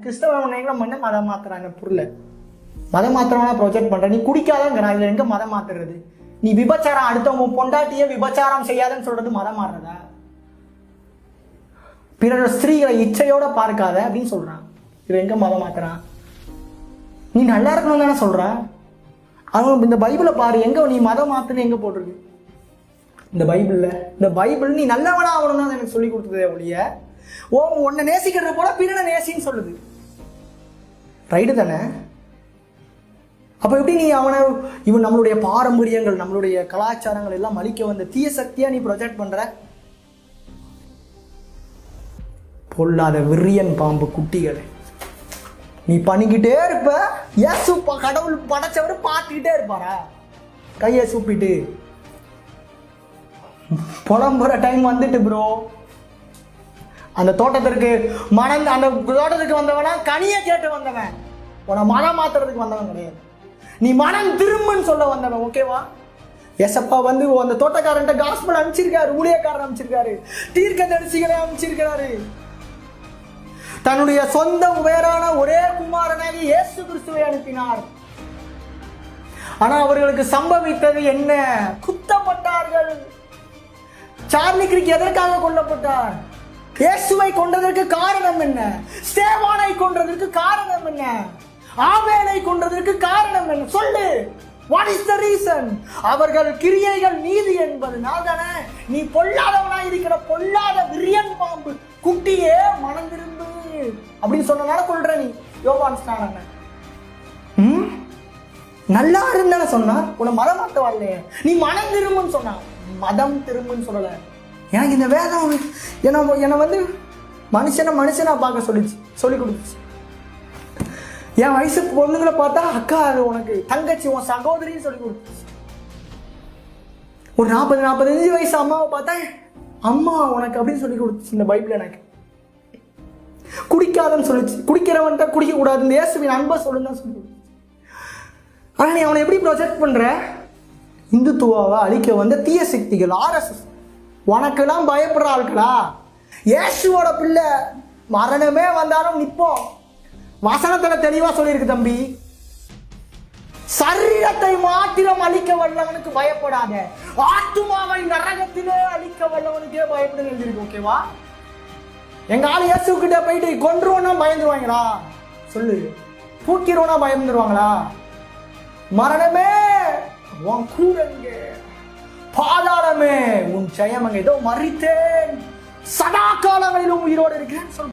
கிறிஸ்தவ உன்னை பண்ண மதம் மாத்துறாங்க புரியல. மதம் மாத்திரமான ப்ரொஜெக்ட் பண்ற. நீ குடிக்காதங்கிறான் இதுல எங்க மதம் மாத்துறது? நீ விபச்சாரம் அடுத்தவங்க பொண்டாட்டிய விபச்சாரம் செய்யாதன்னு சொல்றது மதம் மாறுறதா? பிறர் ஸ்திரீகளை இச்சையோட பார்க்காத அப்படின்னு சொல்றான். இது எங்க மதம் மாத்துறான்? நீ நல்லா இருக்கணும் தானே சொல்ற? அவன் இந்த பைபிளை பாரு எங்க நீ மதம் மாத்துன்னு எங்க போட்டிருக்கு? இந்த பைபிள்ல இந்த பைபிள் நீ நல்லவனா ஆகணும் தான் எனக்கு சொல்லி கொடுத்ததே ஒழிய ஓ உன்னை நேசிக்கிறது போல பிறனை நேசின்னு சொல்லுது. ரைடு தானே? அப்ப எப்படி நீ அவனை இவன் நம்மளுடைய பாரம்பரியங்கள் நம்மளுடைய கலாச்சாரங்கள் எல்லாம் அழிக்க வந்த தீய சக்தியா நீ ப்ரொஜெக்ட் பண்ற? பொல்லாத விரியன் பாம்பு குட்டிகளை. நீ பண்ணிக்கிட்டே இருப்ப ஏசு ப- கடவுள் படைச்சவர் பார்த்துக்கிட்டே இருப்பாரா? கையை சூப்பிட்டு. புலம்புற டைம் வந்துட்டு ப்ரோ அந்த தோட்டத்திற்கு மணந்து அந்த தோட்டத்துக்கு வந்தவனா கனியை கேட்டு வந்தவன். உன மனம் மாத்துறதுக்கு வந்தவன் கிடையாது. நீ மனம் திரும்புன்னு சொல்ல வந்தவன் ஓகேவா எசப்பா வந்து அந்த தோட்டக்காரன்ட்ட காஸ்பல் அனுப்பிச்சிருக்காரு ஊழியக்காரன் அனுப்பிச்சிருக்காரு தீர்க்க தரிசிகளை அனுப்பிச்சிருக்கிறாரு. தன்னுடைய சொந்த உயரான ஒரே குமாரனாகி இயேசு கிறிஸ்துவை அனுப்பினார். ஆனா அவர்களுக்கு சம்பவித்தது என்ன? குத்தப்பட்டார்கள். சார்லி கிரிக் எதற்காக கொல்லப்பட்டார்? இயேசுவை கொண்டதற்கு காரணம் என்ன? ஸ்தேவானை கொன்றதற்கு காரணம் என்ன? ஆவேனை கொன்றதற்கு காரணம் என்ன? சொல்லு. வாட் இஸ் த ரீசன் அவர்கள் கிரியைகள் நீதி என்பதனால் தானே. நீ பொல்லாதவனாய் இருக்கிற பொல்லாத விரியன் பாம்பு குட்டியே மனம் அப்படின்னு சொன்னனால கொள்ற நீ. யோகான் ஸ்நானன் ம்? நல்லா இருந்தானே சொன்னா உன மதம் மாத்த வரலையே. நீ மனம் திரும்புன்னு சொன்னா. மதம் திரும்புன்னு சொல்லலை. எனக்கு இந்த வேதம் என்னை என்னை வந்து மனுஷனை மனுஷனாக பார்க்க சொல்லிச்சு சொல்லி கொடுத்துச்சு. என் வயசு பொண்ணுங்களை பார்த்தா அக்கா அது உனக்கு தங்கச்சி உன் சகோதரின்னு சொல்லி கொடுத்துச்சு. ஒரு நாற்பது நாற்பத்தஞ்சு வயசு அம்மாவை பார்த்தா அம்மா உனக்கு அப்படின்னு சொல்லி கொடுத்துச்சு இந்த பைபிள் எனக்கு. குடிக்காதன்னு சொல்லிச்சு. குடிக்கிறவன்ட்ட குடிக்க கூடாது இந்த இயேசுவின் அன்பை சொல்லுன்னு தான் சொல்லி ஆனால் நீ அவனை எப்படி ப்ரொஜெக்ட் பண்ணுற இந்துத்துவாவை அழிக்க வந்த தீய சக்திகள் ஆர்எஸ்எஸ் உனக்கெல்லாம் பயப்படுற ஆட்களா? இயேசுவோட பிள்ளை மரணமே வந்தாலும் நிப்போம் வசனத்தில் தெளிவா சொல்லியிருக்கு தம்பி. சரீரத்தை மாத்திரம் அழிக்க வல்லவனுக்கு பயப்படாத. ஆத்துமாவை நரகத்திலே அழிக்க வல்லவனுக்கே பயப்பட எழுதிருக்கு ஓகேவா எங்க ஆள் இயேசு கிட்ட போயிட்டு கொன்றுவோம்னா பயந்துருவாங்களா? சொல்லு. தூக்கிடுவோம்னா பயந்துருவாங்களா? மரணமே உன் கூட பாதா உன் ஜெயம் அங்க ஏதோ மறித்தேன். சதா காலங்களிலும் உயிரோடு இருக்கிறேன். சொல்